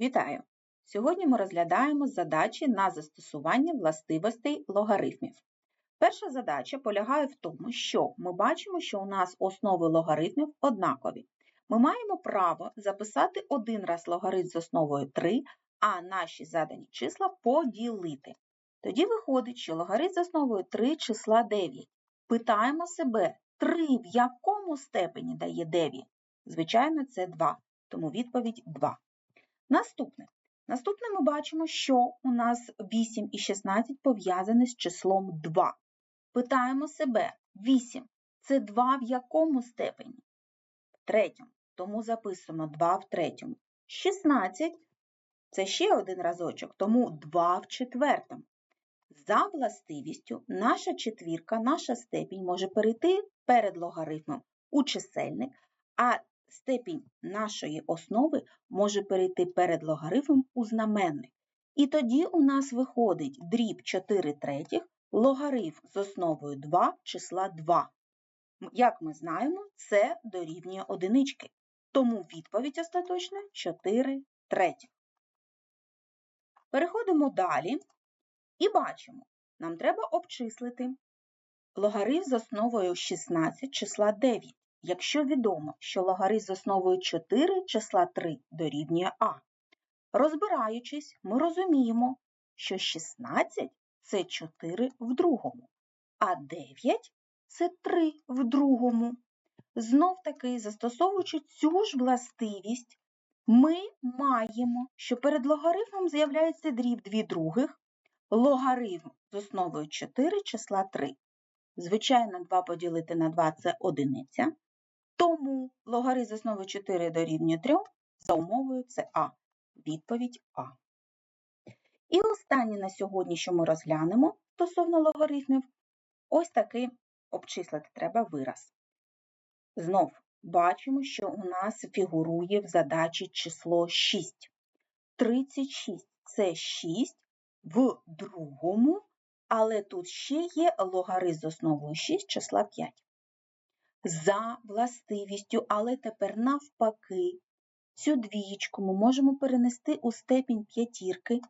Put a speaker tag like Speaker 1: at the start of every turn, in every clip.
Speaker 1: Вітаю! Сьогодні ми розглядаємо задачі на застосування властивостей логарифмів. Перша задача полягає в тому, що ми бачимо, що у нас основи логарифмів однакові. Ми маємо право записати один раз логарифм з основою 3, а наші задані числа поділити. Тоді виходить, що логарифм з основою 3 числа 9. Питаємо себе, 3 в якому степені дає 9? Звичайно, це 2, тому відповідь 2. Наступне. Наступне ми бачимо, що у нас 8 і 16 пов'язані з числом 2. Питаємо себе, 8 це 2 в якому степені? В третьому. Тому записуємо 2 в третьому. 16 це ще один разочок, тому 2 в четвертому. За властивістю, наша четвірка, наша степінь може перейти перед логарифмом у чисельник, а степінь нашої основи може перейти перед логарифмом у знаменник. І тоді у нас виходить дріб 4 третіх, логарифм з основою 2 числа 2. Як ми знаємо, це дорівнює одинички. Тому відповідь остаточна 4 третіх. Переходимо далі і бачимо, нам треба обчислити логарифм з основою 16 числа 9 якщо відомо, що логарифм з основою 4 числа 3 дорівнює А. Розбираючись, ми розуміємо, що 16 це 4 в другому, а 9 це 3 в другому. Знов таки, застосовуючи цю ж властивість, ми маємо, що перед логарифмом з'являється дріб 2 других, логарифм з основою 4 числа 3. Звичайно, 2 поділити на 2 це одиниця. Тому логарифм з основи 4 дорівнює 3 за умовою це А. Відповідь А. І останнє на сьогодні, що ми розглянемо стосовно логарифмів, ось такий обчислити треба вираз. Знов бачимо, що у нас фігурує в задачі число 6. 36 це 6 в другому, але тут ще є логарифм з основою 6 числа 5 за властивістю, але тепер навпаки. Цю двієчку ми можемо перенести у степінь п'ятірки,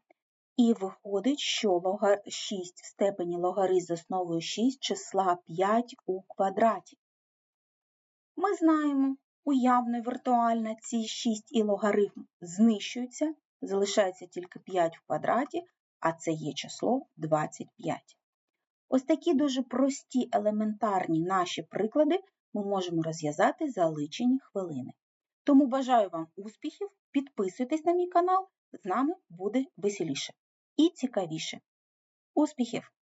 Speaker 1: і виходить, що 6 в степені логарифм з основою 6 числа 5 у квадраті. Ми знаємо, уявно і віртуально ці 6 і логарифм знищуються, залишається тільки 5 в квадраті, а це є число 25. Ось такі дуже прості елементарні наші приклади ми можемо розв'язати за личені хвилини. Тому бажаю вам успіхів, підписуйтесь на мій канал, з нами буде веселіше і цікавіше. Успіхів!